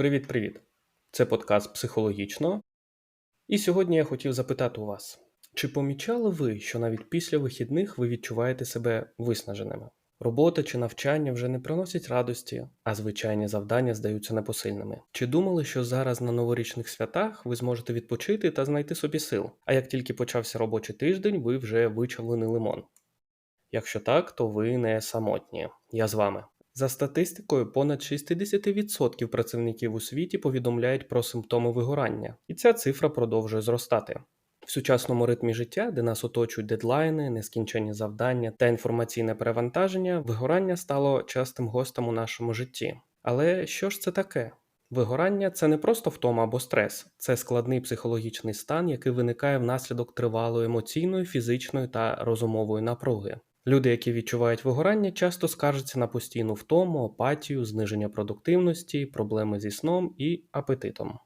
Привіт-привіт! Це подкаст психологічно. І сьогодні я хотів запитати у вас, чи помічали ви, що навіть після вихідних ви відчуваєте себе виснаженими? Робота чи навчання вже не приносять радості, а звичайні завдання здаються непосильними. Чи думали, що зараз на новорічних святах ви зможете відпочити та знайти собі сил? А як тільки почався робочий тиждень, ви вже вичавлений лимон? Якщо так, то ви не самотні. Я з вами. За статистикою, понад 60% працівників у світі повідомляють про симптоми вигорання, і ця цифра продовжує зростати. В сучасному ритмі життя, де нас оточують дедлайни, нескінченні завдання та інформаційне перевантаження, вигорання стало частим гостем у нашому житті. Але що ж це таке? Вигорання це не просто втома або стрес, це складний психологічний стан, який виникає внаслідок тривалої емоційної, фізичної та розумової напруги. Люди, які відчувають вигорання, часто скаржаться на постійну втому, апатію, зниження продуктивності, проблеми зі сном і апетитом.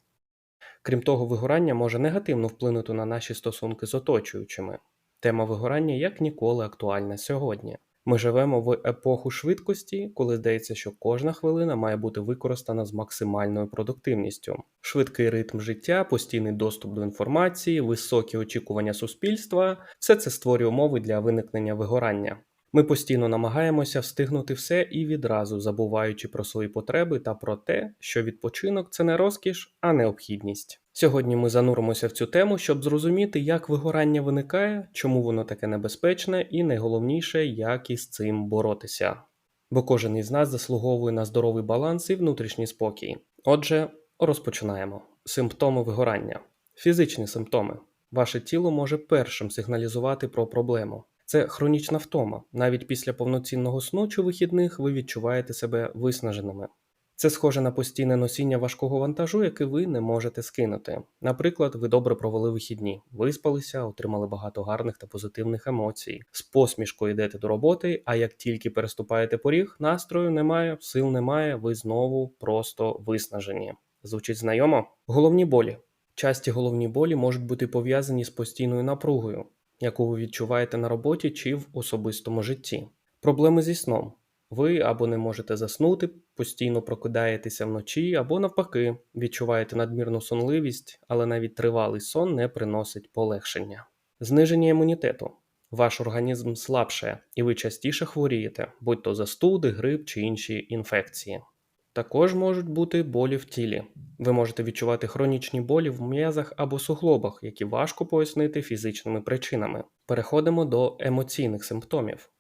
Крім того, вигорання може негативно вплинути на наші стосунки з оточуючими. Тема вигорання як ніколи актуальна сьогодні. Ми живемо в епоху швидкості, коли здається, що кожна хвилина має бути використана з максимальною продуктивністю. Швидкий ритм життя, постійний доступ до інформації, високі очікування суспільства все це створює умови для виникнення вигорання. Ми постійно намагаємося встигнути все і відразу забуваючи про свої потреби та про те, що відпочинок це не розкіш, а необхідність. Сьогодні ми зануримося в цю тему, щоб зрозуміти, як вигорання виникає, чому воно таке небезпечне, і найголовніше, як із цим боротися. Бо кожен із нас заслуговує на здоровий баланс і внутрішній спокій. Отже, розпочинаємо. Симптоми вигорання. Фізичні симптоми. Ваше тіло може першим сигналізувати про проблему. Це хронічна втома. Навіть після повноцінного сну чи вихідних ви відчуваєте себе виснаженими. Це схоже на постійне носіння важкого вантажу, який ви не можете скинути. Наприклад, ви добре провели вихідні, виспалися, отримали багато гарних та позитивних емоцій, з посмішкою йдете до роботи, а як тільки переступаєте поріг, настрою немає, сил немає, ви знову просто виснажені. Звучить знайомо? Головні болі. Часті головні болі можуть бути пов'язані з постійною напругою, яку ви відчуваєте на роботі чи в особистому житті. Проблеми зі сном. Ви або не можете заснути, постійно прокидаєтеся вночі, або навпаки, відчуваєте надмірну сонливість, але навіть тривалий сон не приносить полегшення. Зниження імунітету. Ваш організм слабше, і ви частіше хворієте, будь то застуди, грип чи інші інфекції. Також можуть бути болі в тілі. Ви можете відчувати хронічні болі в м'язах або суглобах, які важко пояснити фізичними причинами. Переходимо до емоційних симптомів.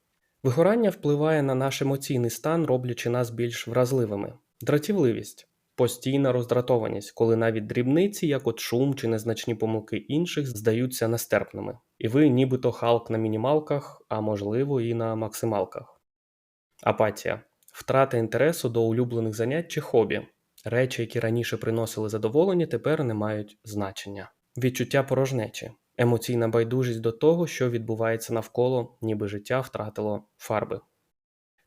Вигорання впливає на наш емоційний стан, роблячи нас більш вразливими. Дратівливість постійна роздратованість, коли навіть дрібниці, як от шум чи незначні помилки інших, здаються нестерпними. І ви нібито халк на мінімалках, а можливо і на максималках. Апатія втрата інтересу до улюблених занять чи хобі. Речі, які раніше приносили задоволення, тепер не мають значення. Відчуття порожнечі, емоційна байдужість до того, що відбувається навколо, ніби життя втратило фарби.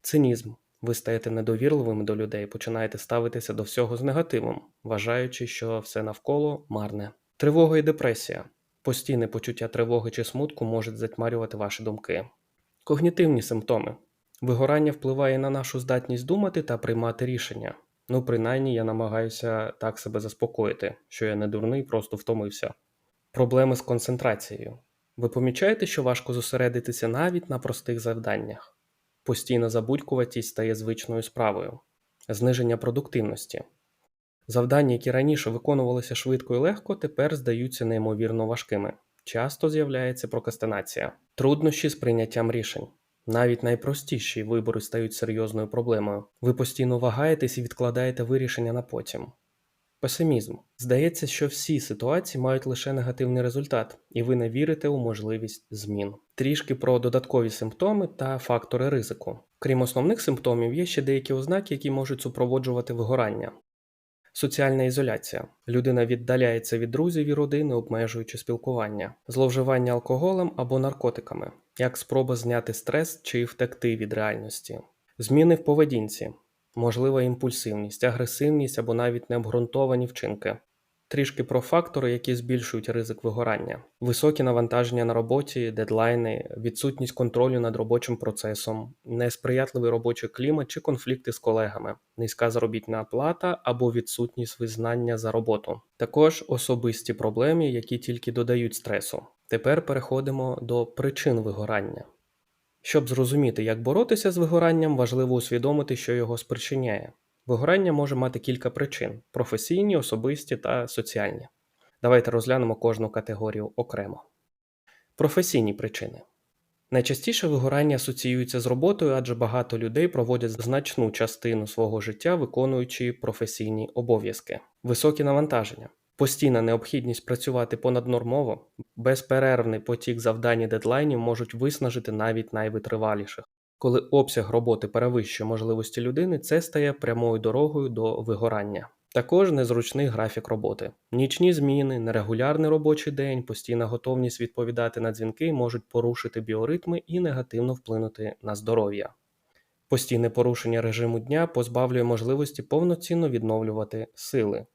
Цинізм. Ви стаєте недовірливими до людей, починаєте ставитися до всього з негативом, вважаючи, що все навколо марне. Тривога і депресія. Постійне почуття тривоги чи смутку можуть затьмарювати ваші думки. Когнітивні симптоми. Вигорання впливає на нашу здатність думати та приймати рішення. Ну, принаймні, я намагаюся так себе заспокоїти, що я не дурний, просто втомився. Проблеми з концентрацією. Ви помічаєте, що важко зосередитися навіть на простих завданнях. Постійна забудькуватість стає звичною справою, зниження продуктивності. Завдання, які раніше виконувалися швидко і легко, тепер здаються неймовірно важкими. Часто з'являється прокрастинація, труднощі з прийняттям рішень. Навіть найпростіші вибори стають серйозною проблемою. Ви постійно вагаєтесь і відкладаєте вирішення на потім. Песимізм. Здається, що всі ситуації мають лише негативний результат, і ви не вірите у можливість змін. Трішки про додаткові симптоми та фактори ризику. Крім основних симптомів, є ще деякі ознаки, які можуть супроводжувати вигорання. Соціальна ізоляція. Людина віддаляється від друзів і родини, обмежуючи спілкування, зловживання алкоголем або наркотиками, як спроба зняти стрес чи втекти від реальності, зміни в поведінці, можлива імпульсивність, агресивність або навіть необґрунтовані вчинки, Трішки про фактори, які збільшують ризик вигорання: високі навантаження на роботі, дедлайни, відсутність контролю над робочим процесом, несприятливий робочий клімат чи конфлікти з колегами, низька заробітна плата або відсутність визнання за роботу. Також особисті проблеми, які тільки додають стресу. Тепер переходимо до причин вигорання. Щоб зрозуміти, як боротися з вигоранням, важливо усвідомити, що його спричиняє. Вигорання може мати кілька причин: професійні, особисті та соціальні. Давайте розглянемо кожну категорію окремо. Професійні причини. Найчастіше вигорання асоціюється з роботою, адже багато людей проводять значну частину свого життя, виконуючи професійні обов'язки, високі навантаження, постійна необхідність працювати понаднормово, безперервний потік завдань і дедлайнів можуть виснажити навіть найвитриваліших. Коли обсяг роботи перевищує можливості людини, це стає прямою дорогою до вигорання. Також незручний графік роботи. Нічні зміни, нерегулярний робочий день, постійна готовність відповідати на дзвінки можуть порушити біоритми і негативно вплинути на здоров'я. Постійне порушення режиму дня позбавлює можливості повноцінно відновлювати сили,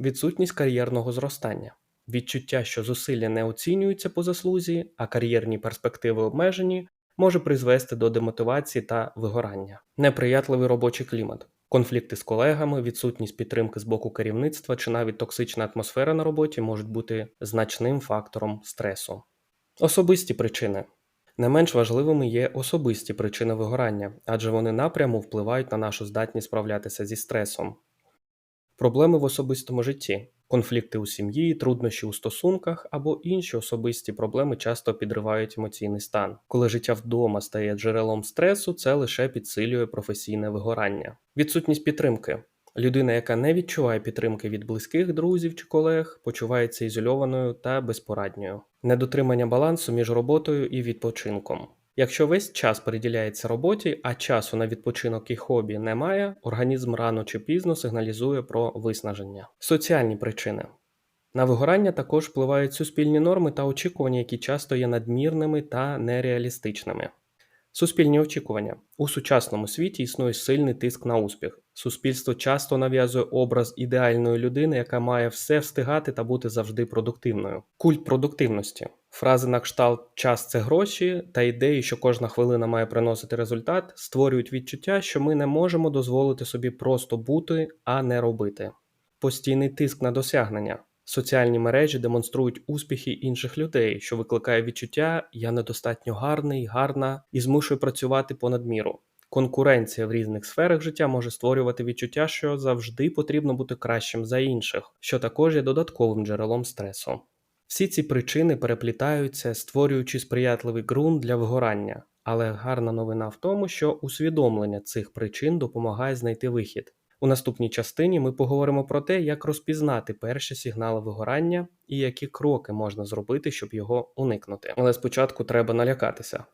відсутність кар'єрного зростання, відчуття, що зусилля не оцінюються по заслузі, а кар'єрні перспективи обмежені, може призвести до демотивації та вигорання, неприятливий робочий клімат, конфлікти з колегами, відсутність підтримки з боку керівництва чи навіть токсична атмосфера на роботі можуть бути значним фактором стресу. Особисті причини. Не менш важливими є особисті причини вигорання, адже вони напряму впливають на нашу здатність справлятися зі стресом. Проблеми в особистому житті. Конфлікти у сім'ї, труднощі у стосунках або інші особисті проблеми часто підривають емоційний стан. Коли життя вдома стає джерелом стресу, це лише підсилює професійне вигорання. Відсутність підтримки. Людина, яка не відчуває підтримки від близьких друзів чи колег, почувається ізольованою та безпорадньою, недотримання балансу між роботою і відпочинком. Якщо весь час приділяється роботі, а часу на відпочинок і хобі немає, організм рано чи пізно сигналізує про виснаження. Соціальні причини. На вигорання також впливають суспільні норми та очікування, які часто є надмірними та нереалістичними. Суспільні очікування у сучасному світі існує сильний тиск на успіх. Суспільство часто нав'язує образ ідеальної людини, яка має все встигати та бути завжди продуктивною. Культ продуктивності. Фрази на кшталт час це гроші та ідеї, що кожна хвилина має приносити результат, створюють відчуття, що ми не можемо дозволити собі просто бути, а не робити. Постійний тиск на досягнення. Соціальні мережі демонструють успіхи інших людей, що викликає відчуття я недостатньо гарний, гарна і змушує працювати понад міру. Конкуренція в різних сферах життя може створювати відчуття, що завжди потрібно бути кращим за інших, що також є додатковим джерелом стресу. Всі ці причини переплітаються, створюючи сприятливий ґрунт для вигорання, але гарна новина в тому, що усвідомлення цих причин допомагає знайти вихід. У наступній частині ми поговоримо про те, як розпізнати перші сигнали вигорання і які кроки можна зробити, щоб його уникнути. Але спочатку треба налякатися.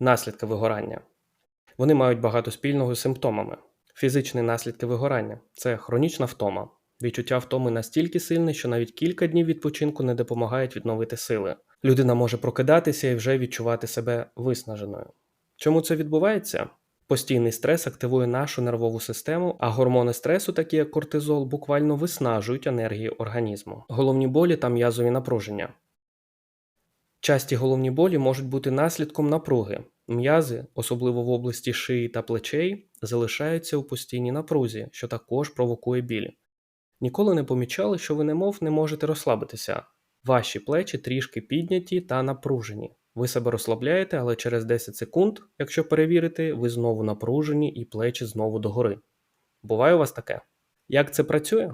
Наслідки вигорання. Вони мають багато спільного з симптомами. Фізичні наслідки вигорання це хронічна втома. Відчуття втоми настільки сильне, що навіть кілька днів відпочинку не допомагають відновити сили. Людина може прокидатися і вже відчувати себе виснаженою. Чому це відбувається? Постійний стрес активує нашу нервову систему, а гормони стресу, такі як кортизол, буквально виснажують енергію організму. Головні болі та м'язові напруження. Часті головні болі можуть бути наслідком напруги. М'язи, особливо в області шиї та плечей, залишаються у постійній напрузі, що також провокує біль. Ніколи не помічали, що ви немов не можете розслабитися. Ваші плечі трішки підняті та напружені. Ви себе розслабляєте, але через 10 секунд, якщо перевірити, ви знову напружені і плечі знову догори. Буває у вас таке? Як це працює?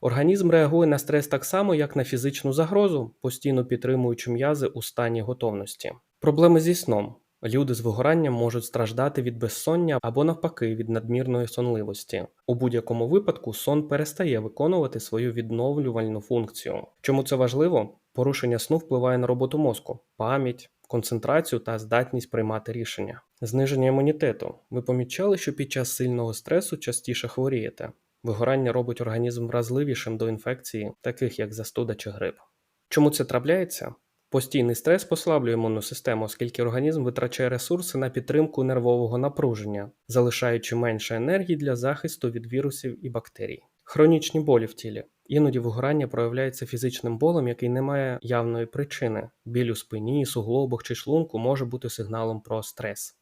Організм реагує на стрес так само, як на фізичну загрозу, постійно підтримуючи м'язи у стані готовності. Проблеми зі сном. Люди з вигоранням можуть страждати від безсоння або навпаки від надмірної сонливості. У будь-якому випадку сон перестає виконувати свою відновлювальну функцію. Чому це важливо? Порушення сну впливає на роботу мозку, пам'ять, концентрацію та здатність приймати рішення. Зниження імунітету. Ви помічали, що під час сильного стресу частіше хворієте. Вигорання робить організм вразливішим до інфекції, таких як застуда чи грип. Чому це трапляється? Постійний стрес послаблює імунну систему, оскільки організм витрачає ресурси на підтримку нервового напруження, залишаючи менше енергії для захисту від вірусів і бактерій. Хронічні болі в тілі. Іноді вигорання проявляється фізичним болем, який не має явної причини. Біль у спині, суглобах чи шлунку може бути сигналом про стрес.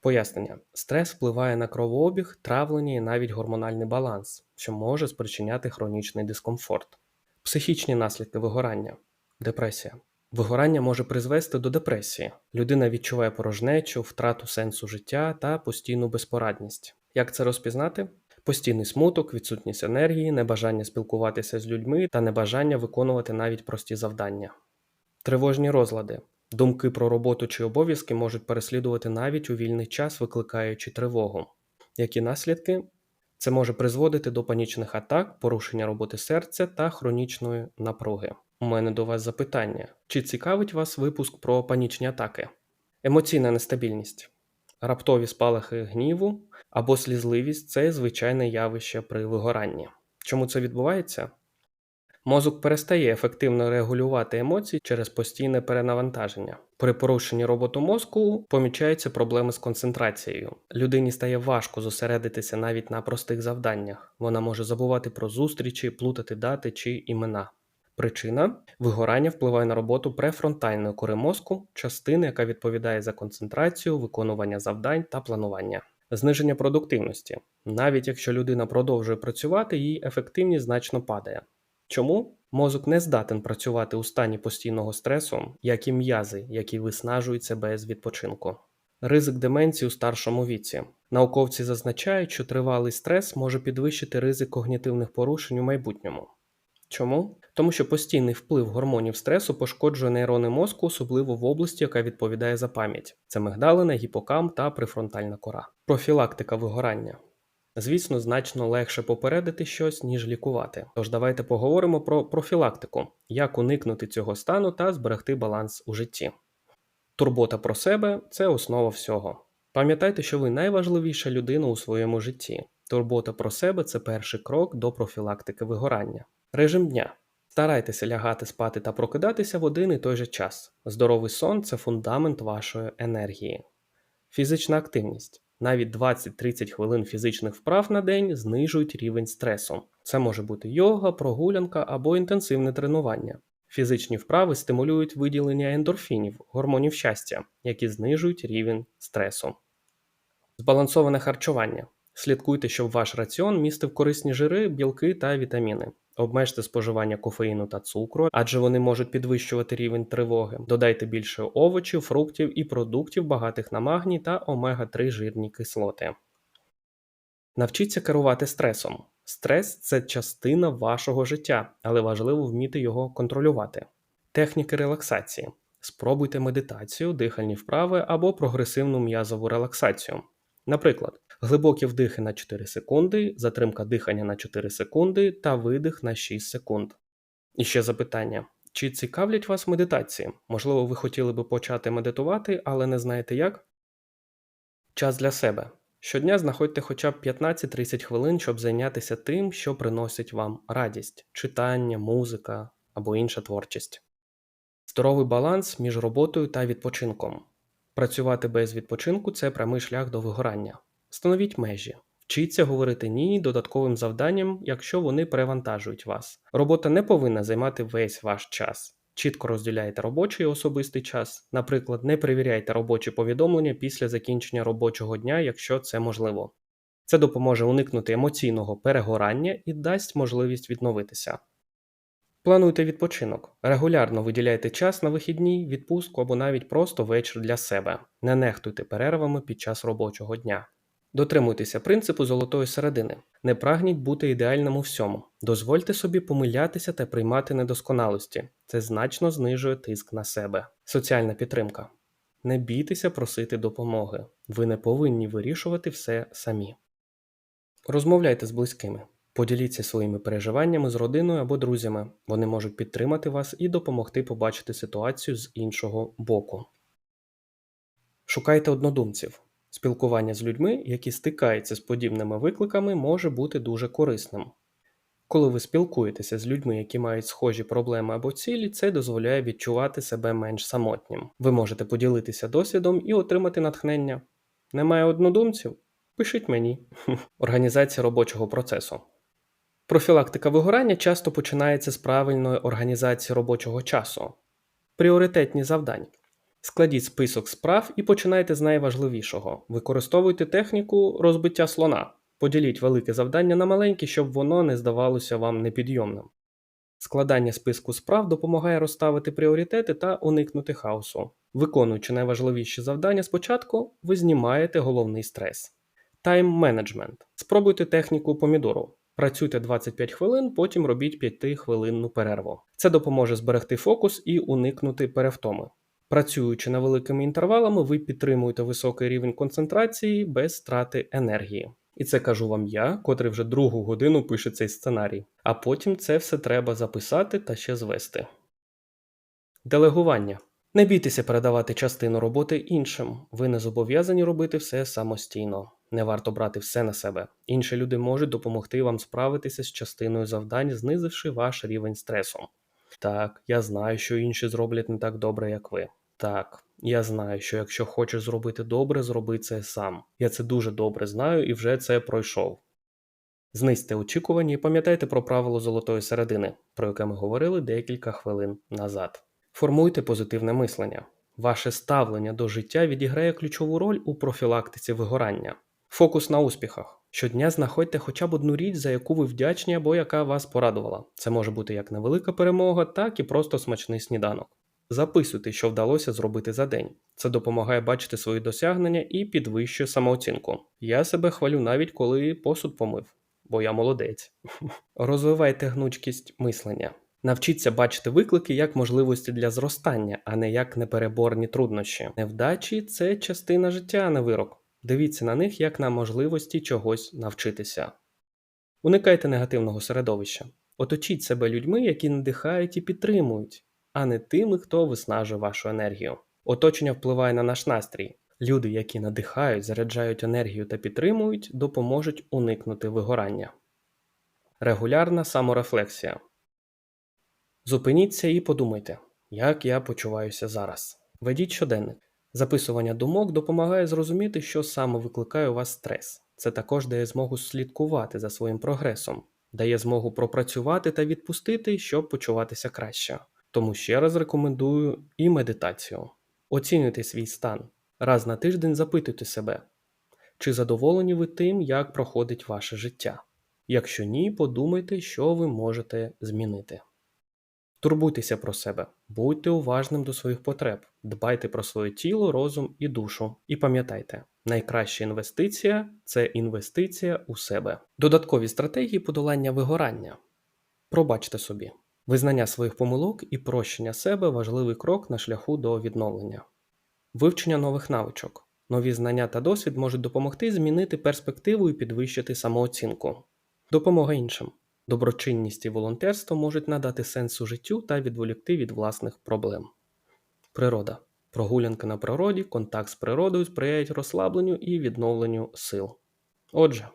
Пояснення: стрес впливає на кровообіг, травлення і навіть гормональний баланс, що може спричиняти хронічний дискомфорт. Психічні наслідки вигорання, депресія. Вигорання може призвести до депресії. Людина відчуває порожнечу, втрату сенсу життя та постійну безпорадність. Як це розпізнати? Постійний смуток, відсутність енергії, небажання спілкуватися з людьми та небажання виконувати навіть прості завдання. Тривожні розлади. Думки про роботу чи обов'язки можуть переслідувати навіть у вільний час, викликаючи тривогу. Які наслідки? Це може призводити до панічних атак, порушення роботи серця та хронічної напруги. У мене до вас запитання: чи цікавить вас випуск про панічні атаки? Емоційна нестабільність, раптові спалахи гніву або слізливість це звичайне явище при вигоранні. Чому це відбувається? Мозок перестає ефективно регулювати емоції через постійне перенавантаження. При порушенні роботи мозку помічаються проблеми з концентрацією. Людині стає важко зосередитися навіть на простих завданнях. Вона може забувати про зустрічі, плутати дати чи імена. Причина вигорання впливає на роботу префронтальної кори мозку, частини, яка відповідає за концентрацію, виконування завдань та планування. Зниження продуктивності. Навіть якщо людина продовжує працювати, її ефективність значно падає. Чому? Мозок не здатен працювати у стані постійного стресу, як і м'язи, які виснажуються без відпочинку. Ризик деменції у старшому віці. Науковці зазначають, що тривалий стрес може підвищити ризик когнітивних порушень у майбутньому. Чому? Тому що постійний вплив гормонів стресу пошкоджує нейрони мозку, особливо в області, яка відповідає за пам'ять. Це мигдалина, гіпокам та префронтальна кора. Профілактика вигорання. Звісно, значно легше попередити щось, ніж лікувати. Тож давайте поговоримо про профілактику, як уникнути цього стану та зберегти баланс у житті. Турбота про себе це основа всього. Пам'ятайте, що ви найважливіша людина у своєму житті. Турбота про себе це перший крок до профілактики вигорання. Режим дня. Старайтеся лягати спати та прокидатися в один і той же час. Здоровий сон це фундамент вашої енергії. Фізична активність. Навіть 20-30 хвилин фізичних вправ на день знижують рівень стресу. Це може бути йога, прогулянка або інтенсивне тренування. Фізичні вправи стимулюють виділення ендорфінів, гормонів щастя, які знижують рівень стресу. Збалансоване харчування. Слідкуйте, щоб ваш раціон містив корисні жири, білки та вітаміни. Обмежте споживання кофеїну та цукру, адже вони можуть підвищувати рівень тривоги. Додайте більше овочів, фруктів і продуктів, багатих на магній та омега-3 жирні кислоти. Навчіться керувати стресом. Стрес це частина вашого життя, але важливо вміти його контролювати. Техніки релаксації. Спробуйте медитацію, дихальні вправи або прогресивну м'язову релаксацію. Наприклад, глибокі вдихи на 4 секунди, затримка дихання на 4 секунди та видих на 6 секунд. І ще запитання: чи цікавлять вас медитації? Можливо, ви хотіли би почати медитувати, але не знаєте як? Час для себе. Щодня знаходьте хоча б 15-30 хвилин, щоб зайнятися тим, що приносить вам радість, читання, музика або інша творчість. Здоровий баланс між роботою та відпочинком. Працювати без відпочинку це прямий шлях до вигорання. Встановіть межі. Вчіться говорити ні додатковим завданням, якщо вони перевантажують вас. Робота не повинна займати весь ваш час. Чітко розділяйте робочий і особистий час. Наприклад, не перевіряйте робочі повідомлення після закінчення робочого дня, якщо це можливо. Це допоможе уникнути емоційного перегорання і дасть можливість відновитися. Плануйте відпочинок. Регулярно виділяйте час на вихідні, відпустку або навіть просто вечір для себе. Не нехтуйте перервами під час робочого дня. Дотримуйтеся принципу золотої середини. Не прагніть бути ідеальним у всьому. Дозвольте собі помилятися та приймати недосконалості. Це значно знижує тиск на себе. Соціальна підтримка. Не бійтеся просити допомоги. Ви не повинні вирішувати все самі. Розмовляйте з близькими. Поділіться своїми переживаннями з родиною або друзями. Вони можуть підтримати вас і допомогти побачити ситуацію з іншого боку. Шукайте однодумців. Спілкування з людьми, які стикаються з подібними викликами, може бути дуже корисним. Коли ви спілкуєтеся з людьми, які мають схожі проблеми або цілі, це дозволяє відчувати себе менш самотнім. Ви можете поділитися досвідом і отримати натхнення. Немає однодумців? Пишіть мені. Організація робочого процесу. Профілактика вигорання часто починається з правильної організації робочого часу. Пріоритетні завдань. Складіть список справ і починайте з найважливішого. Використовуйте техніку розбиття слона. Поділіть велике завдання на маленькі, щоб воно не здавалося вам непідйомним. Складання списку справ допомагає розставити пріоритети та уникнути хаосу. Виконуючи найважливіші завдання спочатку, ви знімаєте головний стрес. Тайм-менеджмент. Спробуйте техніку помідору. Працюйте 25 хвилин, потім робіть 5-хвилинну перерву. Це допоможе зберегти фокус і уникнути перевтоми. Працюючи невеликими інтервалами, ви підтримуєте високий рівень концентрації без страти енергії. І це кажу вам я, котрий вже другу годину пише цей сценарій. А потім це все треба записати та ще звести. Делегування. Не бійтеся передавати частину роботи іншим. Ви не зобов'язані робити все самостійно. Не варто брати все на себе. Інші люди можуть допомогти вам справитися з частиною завдань, знизивши ваш рівень стресу. Так, я знаю, що інші зроблять не так добре, як ви. Так, я знаю, що якщо хочеш зробити добре, зроби це сам. Я це дуже добре знаю і вже це пройшов. Знизьте очікування і пам'ятайте про правило золотої середини, про яке ми говорили декілька хвилин назад. Формуйте позитивне мислення. Ваше ставлення до життя відіграє ключову роль у профілактиці вигорання. Фокус на успіхах. Щодня знаходьте хоча б одну річ, за яку ви вдячні або яка вас порадувала. Це може бути як невелика перемога, так і просто смачний сніданок. Записуйте, що вдалося зробити за день. Це допомагає бачити свої досягнення і підвищує самооцінку. Я себе хвалю навіть коли посуд помив, бо я молодець. Розвивайте гнучкість мислення. Навчіться бачити виклики як можливості для зростання, а не як непереборні труднощі. Невдачі це частина життя, а не вирок. Дивіться на них як на можливості чогось навчитися. Уникайте негативного середовища. Оточіть себе людьми, які надихають і підтримують, а не тими, хто виснажує вашу енергію. Оточення впливає на наш настрій. Люди, які надихають, заряджають енергію та підтримують, допоможуть уникнути вигорання. Регулярна саморефлексія. Зупиніться і подумайте, як я почуваюся зараз. Ведіть щоденник. Записування думок допомагає зрозуміти, що саме викликає у вас стрес. Це також дає змогу слідкувати за своїм прогресом, дає змогу пропрацювати та відпустити, щоб почуватися краще. Тому ще раз рекомендую і медитацію. Оцінюйте свій стан. Раз на тиждень запитуйте себе, чи задоволені ви тим, як проходить ваше життя. Якщо ні, подумайте, що ви можете змінити. Турбуйтеся про себе, будьте уважним до своїх потреб, дбайте про своє тіло, розум і душу. І пам'ятайте, найкраща інвестиція це інвестиція у себе. Додаткові стратегії подолання вигорання. Пробачте собі. Визнання своїх помилок і прощення себе важливий крок на шляху до відновлення. Вивчення нових навичок. Нові знання та досвід можуть допомогти змінити перспективу і підвищити самооцінку. Допомога іншим. Доброчинність і волонтерство можуть надати сенсу життю та відволікти від власних проблем. Природа. Прогулянки на природі, контакт з природою сприяють розслабленню і відновленню сил. Отже,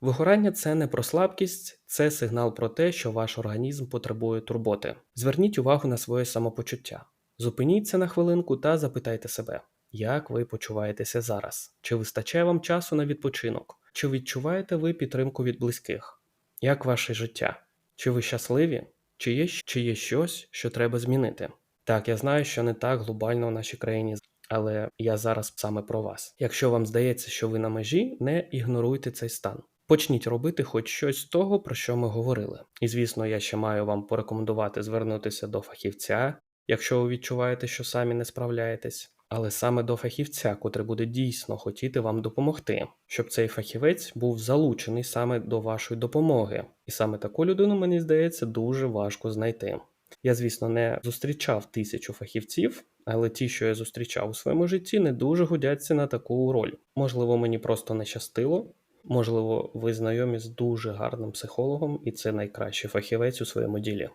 вигорання це не про слабкість, це сигнал про те, що ваш організм потребує турботи. Зверніть увагу на своє самопочуття. Зупиніться на хвилинку та запитайте себе, як ви почуваєтеся зараз? Чи вистачає вам часу на відпочинок? Чи відчуваєте ви підтримку від близьких? Як ваше життя? Чи ви щасливі? Чи є, чи є щось, що треба змінити? Так, я знаю, що не так глобально в нашій країні, але я зараз саме про вас. Якщо вам здається, що ви на межі, не ігноруйте цей стан. Почніть робити хоч щось з того, про що ми говорили. І звісно, я ще маю вам порекомендувати звернутися до фахівця, якщо ви відчуваєте, що самі не справляєтесь але саме до фахівця, котрий буде дійсно хотіти вам допомогти, щоб цей фахівець був залучений саме до вашої допомоги. І саме таку людину, мені здається, дуже важко знайти. Я, звісно, не зустрічав тисячу фахівців, але ті, що я зустрічав у своєму житті, не дуже годяться на таку роль. Можливо, мені просто не щастило. Можливо, ви знайомі з дуже гарним психологом, і це найкращий фахівець у своєму ділі.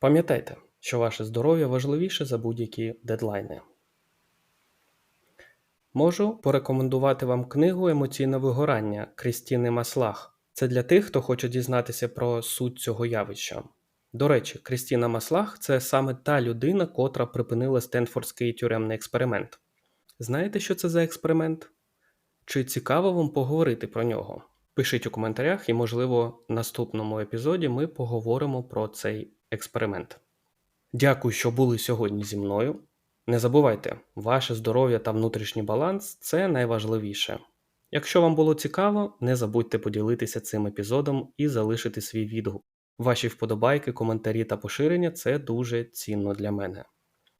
Пам'ятайте, що ваше здоров'я важливіше за будь-які дедлайни. Можу порекомендувати вам книгу Емоційне вигорання Крістіни Маслах. Це для тих, хто хоче дізнатися про суть цього явища. До речі, Крістіна Маслах це саме та людина, котра припинила Стенфордський тюремний експеримент. Знаєте, що це за експеримент? Чи цікаво вам поговорити про нього? Пишіть у коментарях, і, можливо, в наступному епізоді ми поговоримо про цей експеримент. Дякую, що були сьогодні зі мною. Не забувайте, ваше здоров'я та внутрішній баланс це найважливіше. Якщо вам було цікаво, не забудьте поділитися цим епізодом і залишити свій відгук. Ваші вподобайки, коментарі та поширення це дуже цінно для мене.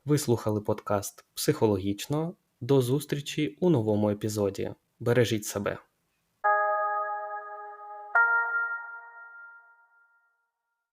Ви слухали подкаст Психологічно. До зустрічі у новому епізоді. Бережіть себе.